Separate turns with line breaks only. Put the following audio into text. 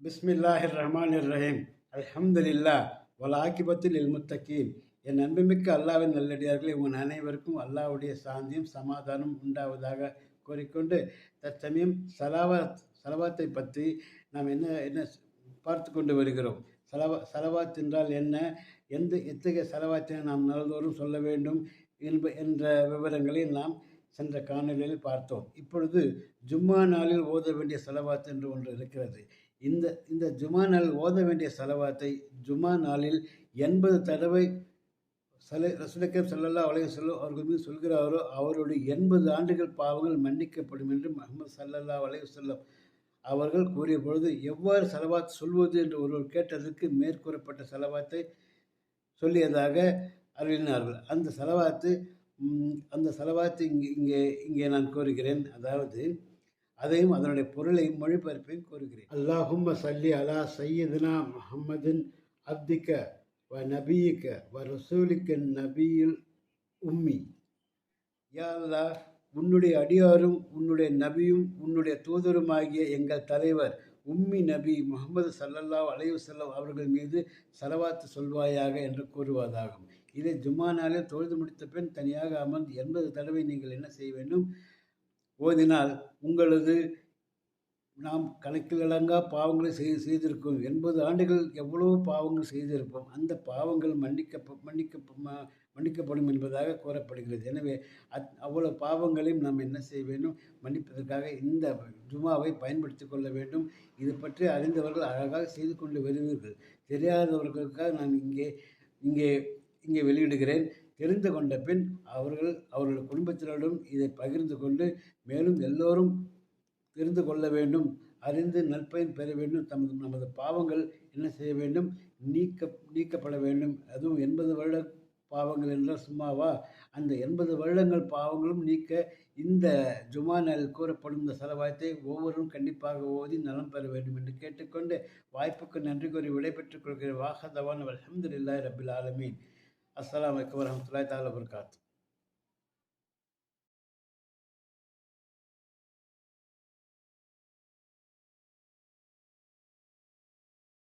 பிஸ்மில்லாஹிர் ரஹ்மான் ரஹீம் அல்ஹம்துலில்லா வல் ஆக்கிபத்தில் என் அன்புமிக்க அல்லாவின் நல்லடியார்களே உங்கள் அனைவருக்கும் அல்லாவுடைய சாந்தியும் சமாதானம் உண்டாவதாக கூறிக்கொண்டு தற்சமயம் சலாவாத் சலவாத்தை பற்றி நாம் என்ன என்ன பார்த்து கொண்டு வருகிறோம். சலவா சலவாத் என்றால் என்ன? எந்த எத்தகைய சலவாத்தினை நாம் நாள்தோறும் சொல்ல வேண்டும் என்ப என்ற விவரங்களை நாம் சென்ற காணொலியில் பார்த்தோம். இப்பொழுது ஜும்மா நாளில் ஓத வேண்டிய செலவாத் என்று ஒன்று இருக்கிறது. இந்த இந்த ஜுமா நாள் ஓத வேண்டிய செலவாத்தை ஜுமா நாளில் எண்பது தடவை சலை ரசுலக்கர் சல்லல்லா அலைய செல்லும் அவர்கள் மீது சொல்கிறாரோ அவருடைய எண்பது ஆண்டுகள் பாவங்கள் மன்னிக்கப்படும் என்று முகமது சல்லல்லா அலைய செல்லம் அவர்கள் கூறிய பொழுது எவ்வாறு செலவாத் சொல்வது என்று ஒருவர் கேட்டதற்கு மேற்கூறப்பட்ட செலவாத்தை சொல்லியதாக அறிவினார்கள். அந்த செலவாத்து அந்த செலவாத்து இங்கே இங்கே இங்கே நான் கோருகிறேன் அதாவது அதையும் அதனுடைய பொருளையும் மொழிபெயர்ப்பையும் கூறுகிறேன். அல்லாஹும்ம சல்லி அலா சையதுனா முஹம்மதின் அப்திக்க வ நபியிக்க வ ரசூலிக்க நபியில் உம்மி. யா அல்லா உன்னுடைய அடியாரும் உன்னுடைய நபியும் உன்னுடைய தூதருமாகிய எங்கள் தலைவர் உம்மி நபி முகமது சல்லல்லா அலையுசல்லம் அவர்கள் மீது செலவாத்து சொல்வாயாக என்று கூறுவதாகும். இதை ஜும்மா நாளில் தொழுது முடித்த பின் தனியாக அமர்ந்து எண்பது தடவை நீங்கள் என்ன செய்ய வேண்டும்? ஓதினால் உங்களது நாம் கணக்கிலடங்கா பாவங்களை செய் செய்திருக்கோம். எண்பது ஆண்டுகள் எவ்வளவு பாவங்கள் செய்திருப்போம். அந்த பாவங்கள் மன்னிக்க மன்னிக்க மன்னிக்கப்படும் என்பதாக கூறப்படுகிறது. எனவே அத் அவ்வளோ பாவங்களையும் நாம் என்ன செய்ய வேண்டும்? மன்னிப்பதற்காக இந்த ஜுமாவை பயன்படுத்தி கொள்ள வேண்டும். இது பற்றி அறிந்தவர்கள் அழகாக செய்து கொண்டு வருவீர்கள். தெரியாதவர்களுக்காக நான் இங்கே இங்கே இங்கே வெளியிடுகிறேன். தெரிந்து கொண்ட பின் அவர்கள் அவர்கள் குடும்பத்தினரிடம் இதை பகிர்ந்து கொண்டு மேலும் எல்லோரும் தெரிந்து கொள்ள வேண்டும் அறிந்து நற்பயன் பெற வேண்டும் தமது நமது பாவங்கள் என்ன செய்ய வேண்டும் நீக்க நீக்கப்பட வேண்டும். அதுவும் எண்பது வருட பாவங்கள் என்றால் சும்மாவா? அந்த எண்பது வருடங்கள் பாவங்களும் நீக்க இந்த ஜுமா நாளில் கூறப்படும் இந்த செலவாயத்தை ஒவ்வொருவரும் கண்டிப்பாக ஓதி நலம் பெற வேண்டும் என்று கேட்டுக்கொண்டு வாய்ப்புக்கு நன்றி கூறி விடைபெற்றுக் கொள்கிற வாகதவான் அலமதுல்லாய் ரபில் ஆலமீன். அஸ்லாம் வலைக்கம் வரமத்துல தால வர்காத்து